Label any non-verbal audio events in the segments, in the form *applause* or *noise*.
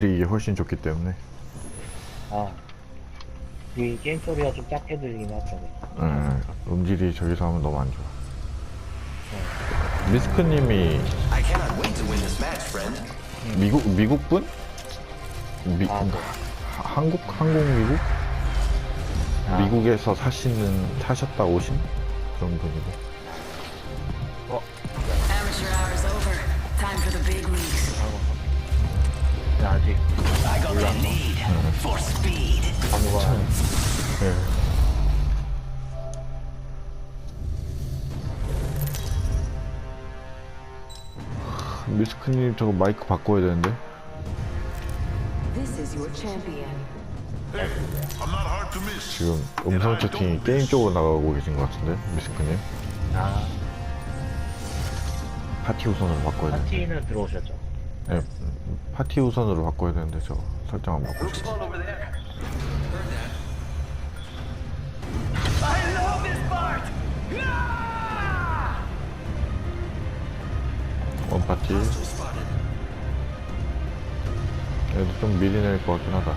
이게 훨씬 좋기 때문에 아. 이 게임 소리가 좀 작게 들리긴 하죠. 예, 음질이 저기서 하면 너무 안 좋아 미스크님이 I cannot wait to win this match, friend. 미국 미국 분? 미, 아, 네. 하- 한국 한국 미국? 아. 미국에서 사시는 사셨다 오신 그런 분이고 아직 I got the need for speed. 아무가 예. 미스크님 저거 마이크 바꿔야 되는데 This is your champion. I'm not hard to miss. 지금 음성 채팅이 게임 쪽으로 나가고 계신 것 같은데 미스크님 아, 파티 우선으로 바꿔야 되는데 파티는 들어오셨죠. 예, 음, 파티 우선으로 바꿔야 되는데 저 설정 안 바꾸죠 Looks fun over there. Heard that. I love this part. 원 파티 Hostile spotted. 얘도 좀 미리 낼 것 같긴 하다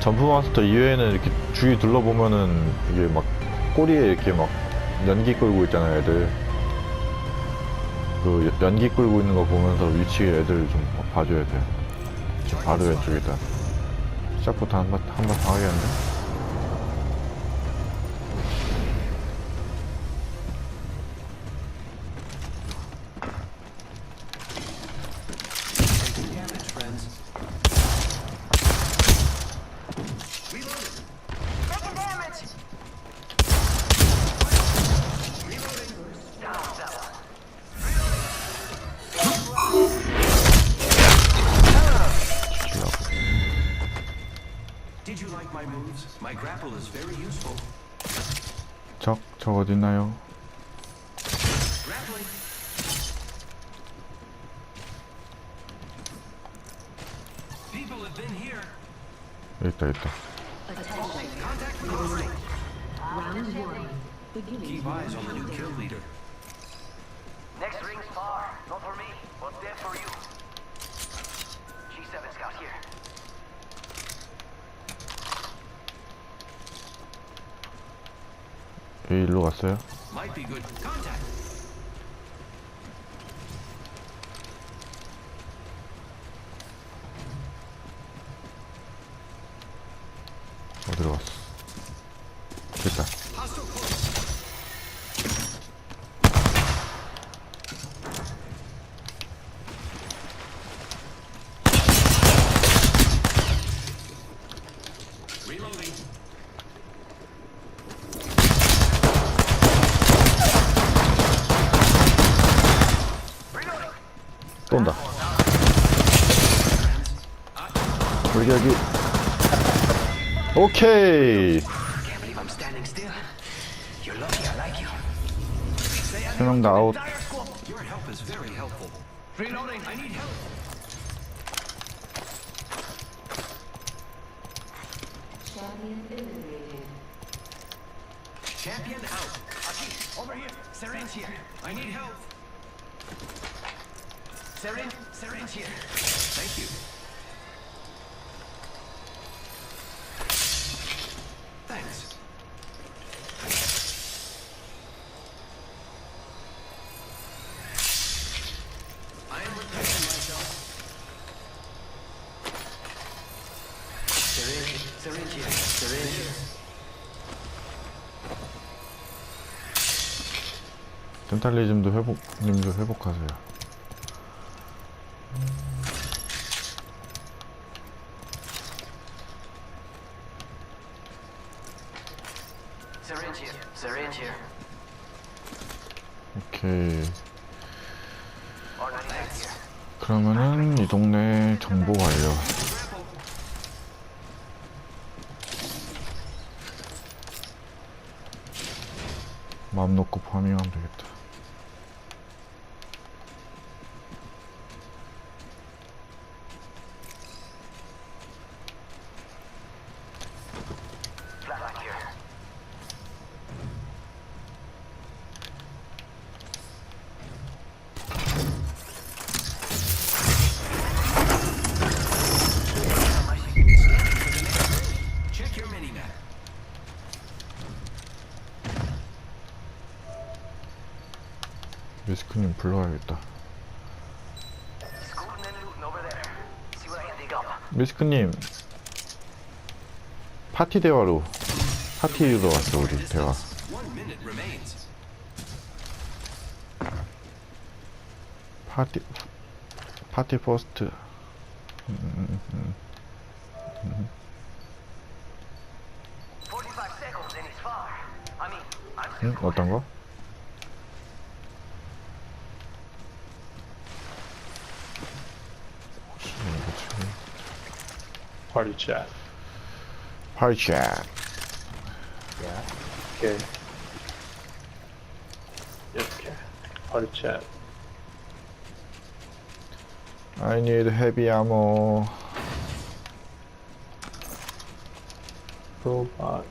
점프 마스터 이외에는 이렇게 주위 둘러보면은 이게 막 꼬리에 이렇게 막 연기 끌고 있잖아요 애들. 그 여- 연기 끌고 있는 거 보면서 위치 애들 좀 봐줘야 돼요. 지금 바로 왼쪽이다. 시작부터 한번 한번 당하겠는데 있다 여기 있다 Contact with the ring. Round one. Beginning. Keep eyes on the new kill leader. Next ring's far. Not for me, but dead for you. G7 scout here. 여기 일로 갔어요? Might be good. Contact. 또 온다 여기 여기 오케이. 세 명 다 아웃. Champion out. Aki, over here. Syringe here. I need help. Syringe, syringe 덴탈리즘도 회복 님도 회복하세요 Syringe here. Syringe here. 오케이 R99 here. 그러면은 이 동네 정보 완료 마음 놓고 파밍하면 되겠다 Flatline here. 미스크님 불러야겠다. Scooting and looting over there. See what I can dig up. 미 스크님 파티 대화로 파티로 왔어 우리 대화. 파티 파티 퍼스트. 45 seconds and it's far. I mean, I'm 응? 어떤 거? Party chat. 파티 챗. 야, Okay. Yep, okay. Party chat. I need heavy ammo. Robot.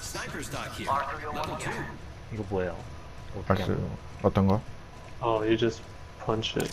Sniper stock here. R301 Level two. here. 이거 뭐예요? 어떻게 알스 하는 거? 어떤 거? Oh, you just punch it.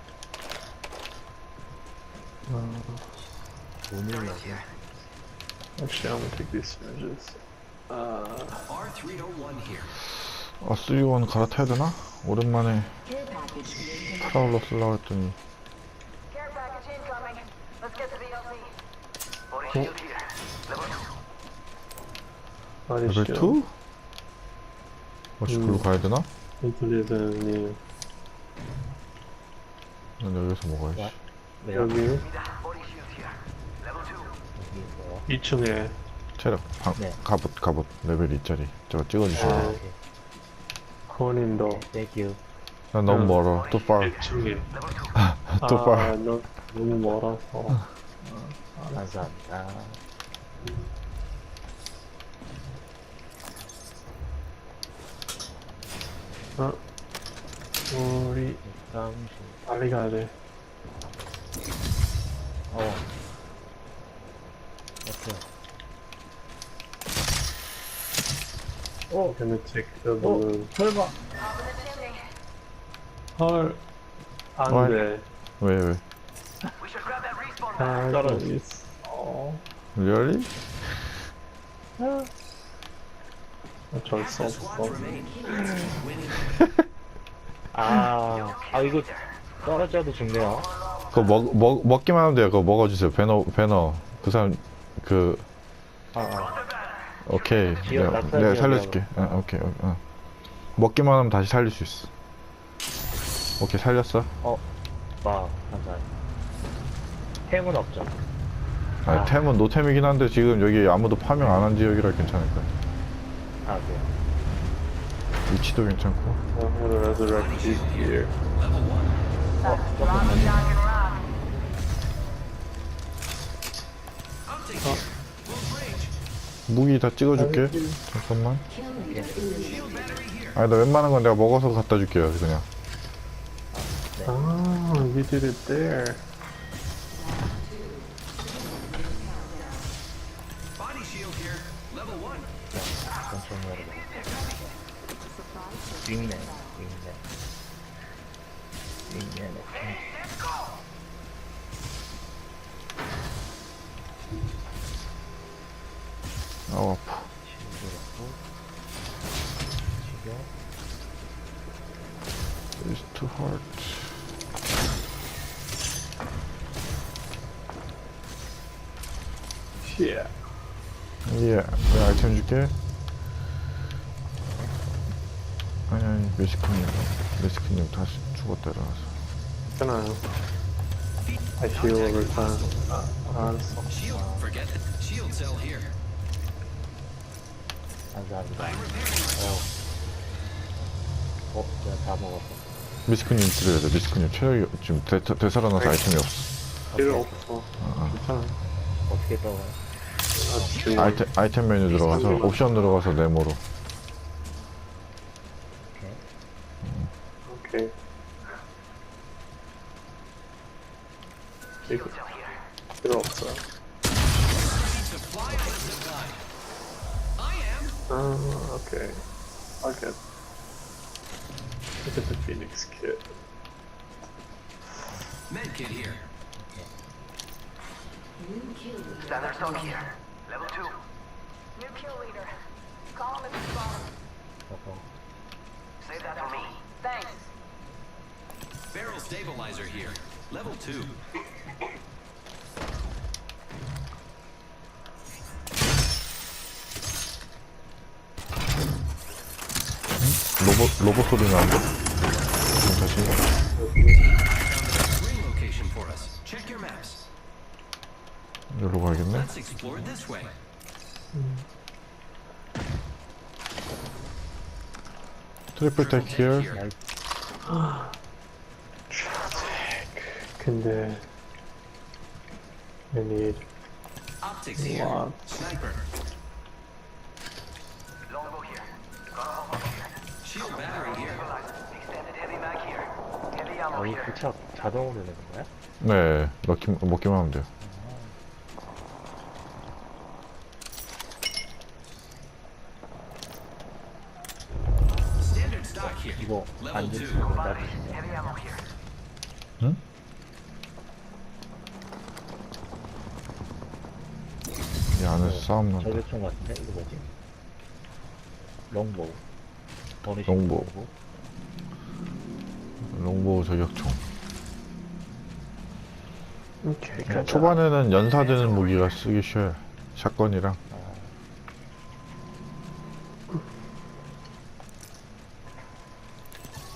내고 actually, I'm gonna take these syringes. Uh, R301 here. 아, 3원 갈아타야 되나? 오랜만에 Care package being 프라울러 쓰려고 했더니 Care package incoming. Let's get to the LZ. Body shield here. Level 2. body 레벨 shield. 2? 어찌 글로 가야 되나? 인플리드님, 난 여기서 먹어야지. 네, 여기, Mira, body shield here. Level 2. 여기 뭐야? 2층에, 체력, 방, 네. 갑옷, 갑옷, 레벨 2짜리. 저거 찍어주셔야 아, 돼. 오케이. 코닌도, 땡큐 난 너무 음. 멀어. too far. 1층에. too 아, far. 너, 너무 멀어서. 감사합니다 어, 우리 잠시 빨리 가야 돼. 어 오케이 어? Gonna take the balloon. 설마 헐, 안 헐. 돼. 왜, 왜? 아. 떨어져. 있어. Really? 어쩔 수 없어. 아, 아 이거 떨어져도 죽네요 그거 먹, 먹, 먹기만 하면 돼요. 그거 먹어주세요. 배너, 배너. 그 사람, 그, 아, 아. 오케이. 지역 내가, 내가. 살려줄게. 어, 오케이, 어, 어. 먹기만 하면 다시 살릴 수 있어. 오케이, 살렸어. 와 감사합니다 템은 없죠 아니, 아. 템은 노템이긴 한데 지금 여기 아무도 파밍 안 한 지역이라 괜찮을 거야. 아 그래요 위치도 괜찮고. I'm gonna resurrect you here. Level one. I'm 무기 다 찍어줄게. 잠깐만. 아니, 나 웬만한 건 내가 먹어서 갖다 줄게요, 그냥. Ah, we did it there. Level one. 천 아우, 아파. 지금 It's too hard. Yeah. 예, 내가 아이템 줄게. 아니, 아니, 메시크님. 메시크님 다시 죽었다 일어나서. 괜찮아요. I heal over time. 아, 알았어. Shield. Forget it. Shield cell here. 감사합니다 어. 어, 내가 다 먹었어 미스크님 드려야 돼. 미스크님 체력이 지금 되, 되, 되살아나서 아이템이 없어. 필요 없어. 아, 괜찮아. 어떻게 떠가요? 아, 아이템, 아이템 메뉴 들어가서 옵션 들어가서 네모로. Barrel stabilizer here. Level 2. 로봇 로봇 소리 나는데? 지금 다시 Ring location for us. Check your maps. 여기로 가야겠네. Let's explore this way. 트리플 텍 here. *gasps* *gasps* 근데 I need Optics here. Wow. Sniper. Longbow here. Shield battery here. Extended heavy mag here. Heavy ammo 여기 here. 부착 자동으로 되는 거야? 네, 넣기, 먹기만 하면 돼요. Standard stock here. 이거 Level 안 2. 주시고 Body. 놔두시죠. Heavy ammo here. 응? 이 안에서 싸움 난다. 전류총 같은데? 이거 뭐지? 롱보우. 어느 롱보우. 식으로? 롱보 저격총. 오케이. 초반에는 연사되는 무기가 쓰기 쉬워요. 샷건이랑.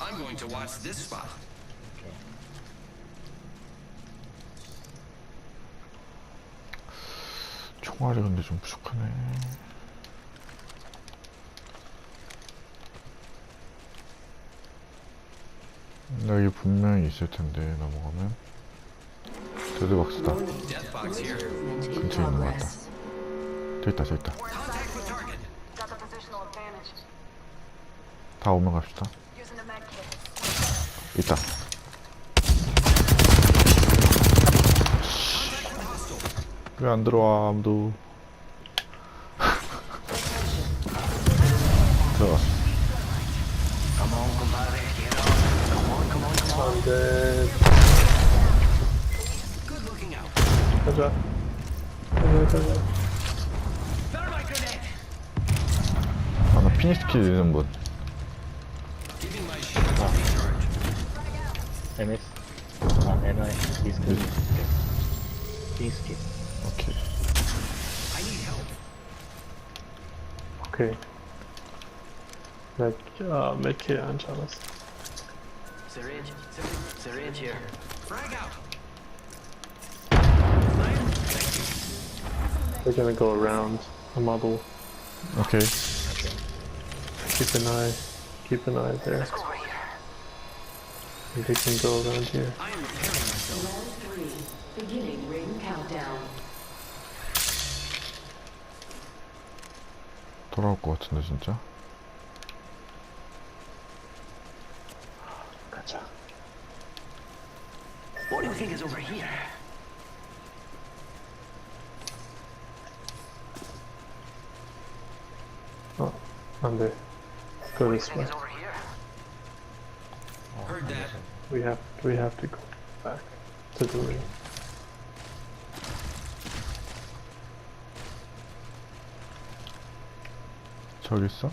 I'm going to watch this spot. 총알이 근데 좀 부족하네. 여기 분명히 있을 텐데 넘어가면 데드박스다. 근처에 있는 것 같다. positional advantage. 다 오면 갑시다. 있다. 왜 안 들어와 아무도. 들어갔어. 안돼. 가자. 가자 가자. Thermite grenade. 아, 나 피니스 킬 있는 분. MS. 아, MI. 디스크. 디스키. 오케이. I need help. 오케이. 맥, 아, 맥키 안 잡았어. Syringe. Syringe. Syringe here. Frag out. We're gonna go around the model. 오케이. Keep an eye. Keep an eye there. Over here. And we can go around here. I am repairing myself. Round three. Beginning ring countdown. 돌아올 것 같은데 진짜. 가자. What do you think is over here? 어, 안 돼. Go this Think way. is over here? Heard that. We have, we have to go back to the ring. 저기 있어?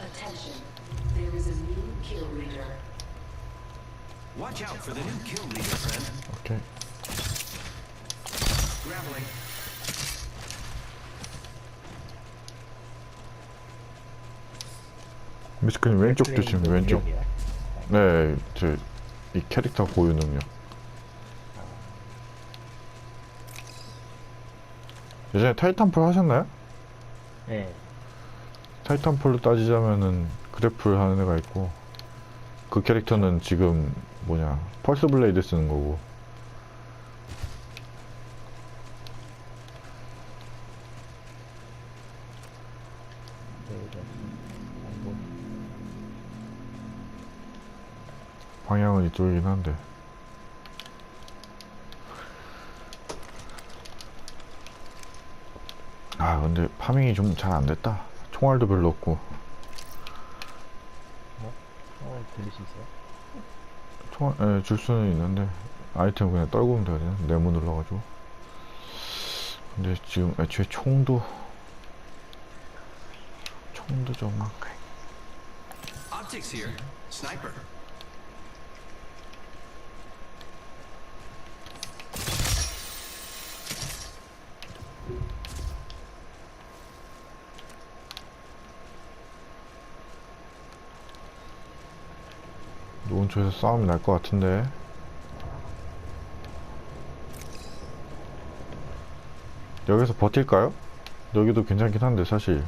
Attention. There is a new kill leader. Watch out for the new kill leader, friend. 오케이. 미스크님 왼쪽 조심 왼쪽. 네, 저이 캐릭터 고유 능력. 예전에 타이탄풀 하셨나요? 네. 타이탄풀로 따지자면은 그래플 하는 애가 있고 그 캐릭터는 지금 뭐냐 펄스 블레이드 쓰는 거고 방향은 이쪽이긴 한데. 아, 근데 파밍이 좀 잘 안 됐다. 총알도 별로 없고. 어 들릴 수 있어요? 총알, 예, 줄 수는 있는데, 아이템 그냥 떨구면 되거든요. 네모 눌러가지고. 근데 지금 애초에 총도, 총도 좀, Optics here. Sniper. 노원초에서 싸움이 날 것 같은데. 여기서 버틸까요? 여기도 괜찮긴 한데, 사실.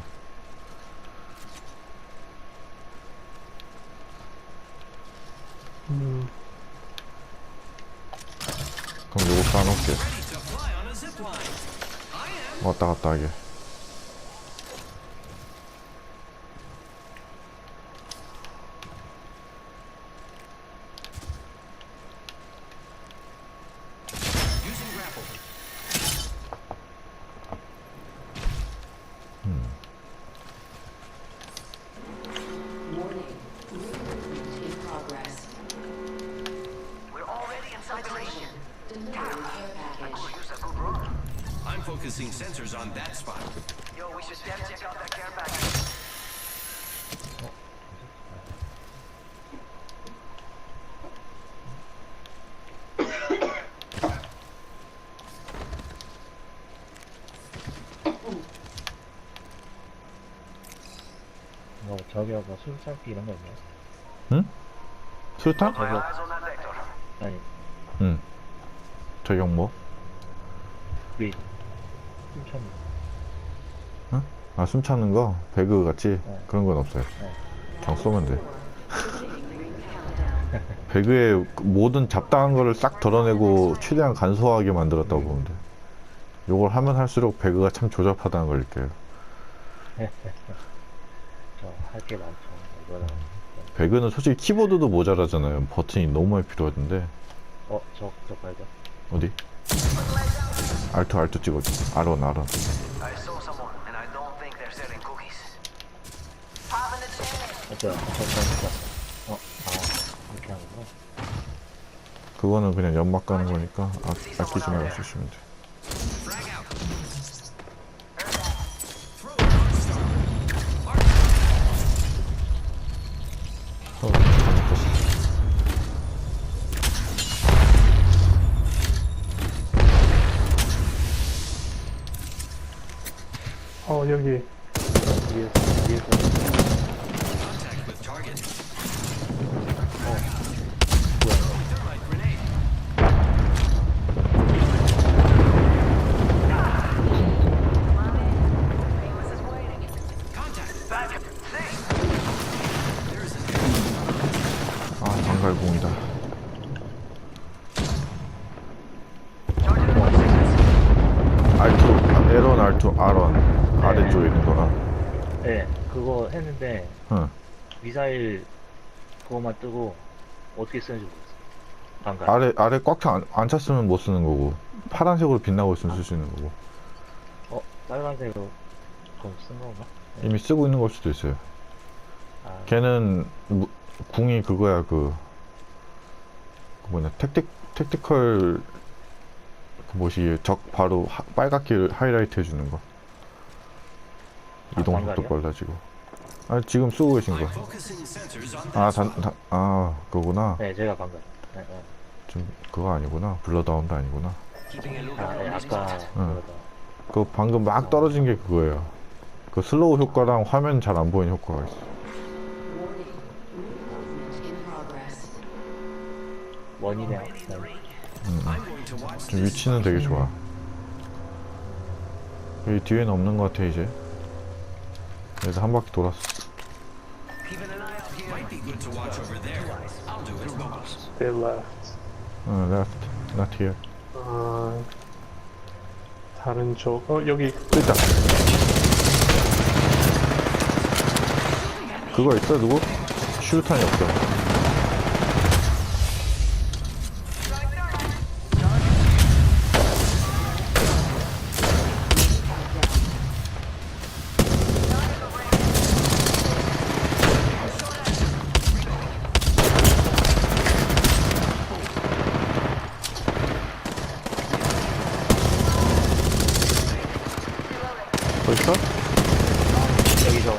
음, 그럼 요거 쌓아놓을게. 왔다 갔다 하게. Focusing sensors on that spot. Yo, we should definitely check out that care package. 뭐 저기하고 술살기 이런 거 있나요? 응? 술탄? My eyes on that vector. 아니 응. 저격 뭐? 우리 숨찬 아, 숨 차는 거? 배그 같이? 네. 그런 건 없어요. 네. 그냥 쏘면 돼. *laughs* 배그의 그 모든 잡다한 거를 싹 덜어내고 최대한 간소하게 만들었다고 보면 돼. 요걸 하면 할수록 배그가 참 조잡하다는 걸 느껴요. *laughs* 저할 게 많죠 이거랑 배그는 솔직히 키보드도 모자라잖아요. 버튼이 너무 많이 필요하던데. 어 저 저 발견 어디? 알트 알트 찍어줘. 아론 아론. I saw someone, and I don't think they're selling cookies. Popping the chain. 어쩌 저 잘못 봤어 어아 이렇게 그거는 그냥 연막 가는 거니까 아, 아끼지 말고 쓰시면 돼. 어, 여기. 위에 그거만 뜨고 어떻게 쓰는지 모르겠어 방금 아래, 아래 꽉 차, 안, 안 찼으면 못 쓰는 거고. 파란색으로 빛나고 있으면 쓸 수 있는 거고. 어 빨간색으로 그럼 쓴 건가? 이미 쓰고 있는 걸 수도 있어요. 아 걔는 무- 궁이 그거야 그, 그 뭐냐 택틱 택티컬 그 뭐시 적 바로 하- 빨갛게 하이라이트 해주는 거. 아, 이동 속도? 빨라지고. 아 지금 쓰고 계신 거. 아, 단. 단, 아 그거구나. 네 제가 방금 네, 네. 좀 그거 아니구나. 블러다운도 아니구나. 아, 네. 아까 응. 그 방금 막 떨어진 게 그거예요. 그 슬로우 효과랑 화면 잘 안 보이는 효과가 있어. 원이네요 네. To watch 좀 위치는 되게 좋아. 여기 뒤에는 없는 것 같아 이제. 그래서 한 바퀴 돌았어. They left. 어, left, not here. 아, 다른 쪽. 어, 여기. 또 있다. 그거 있어 누구? 슈루탄이 없어 벌써? 여기서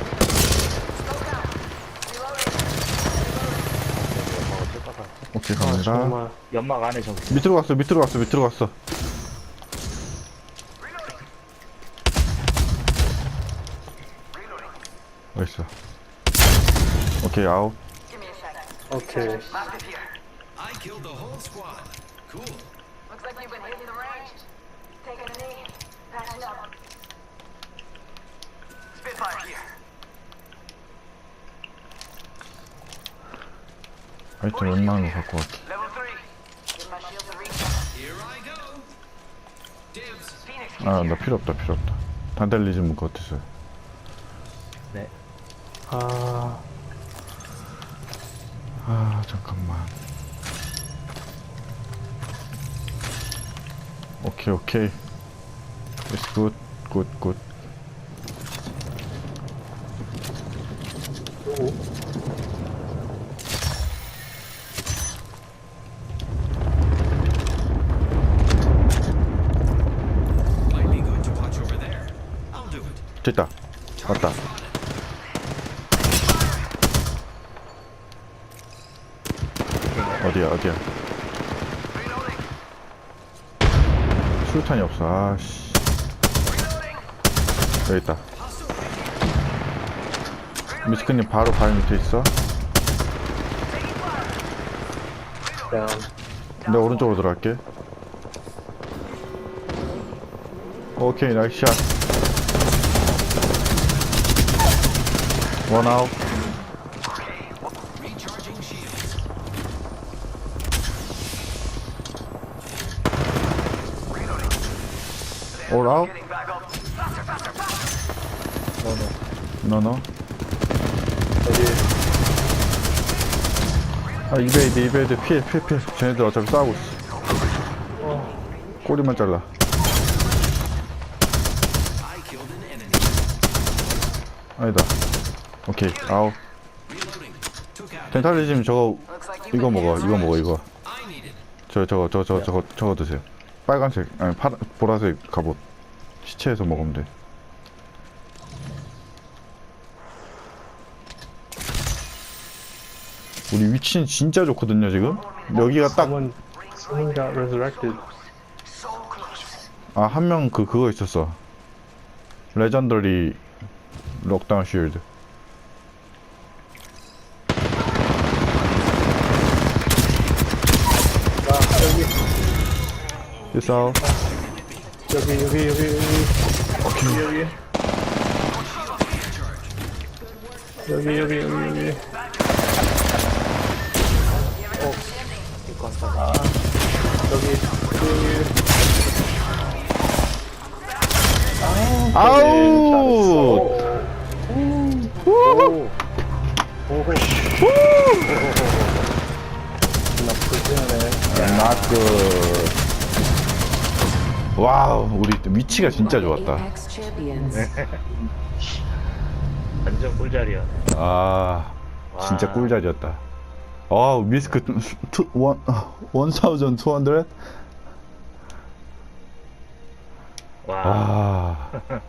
오케이 아, 갑니다 정말. 연막 안에 저기 밑으로 갔어 밑으로 갔어 밑으로 갔어 어딨어 오케이 sec. 오케이. Looks like been hitting the 하여튼 웬만한 거 갖고 갈게 Level 3. Give my shields a reset. Here I go. Dibs. Phoenix. 아나 필요 없다 필요 없다 단델리즘 그거 어땠어요 네 아, 아 잠깐만 오케이 오케이 It's good good good Might be good to watch over there. I'll do it. 됐다 왔다. 어디야 어디야? 수류탄이 없어. 아씨. 여기 있다. 미스크님 바로 바위 밑에 있어. 내가 오른쪽으로 들어갈게. 오케이 나이스 샷 아웃 Getting back up. 노노 여기, 아 이베이드 이베이드 피해 피해 피해. 쟤네들 어차피 싸우고 있어. 꼬리만 잘라. 아니다 오케이 out. 덴탈리즘 저거 이거 먹어 이거 먹어. 이거. 저 저거 저저 저거 저거 드세요 빨간색 아니 파란 보라색 갑옷 시체에서 먹으면 돼 우리 위치는 진짜 좋거든요 지금 여기가 someone, someone got resurrected. 딱 아 한 명 그 그거 있었어 레전더리 록다운 쉴드 아, 여기, 있어 여기, 여기, 여기, 여기. 여기, 여기. 여기, 여기, 여기, 여기. 아, 여기, 여기. 아우 오. 오호. 나쁘지 않네. 나그 와우 우리 위치가 진짜 좋았다. *laughs* 완전 꿀자리야 아 진짜 와. 꿀자리였다 아 미스크 투, 원, 1200? 와아 *laughs*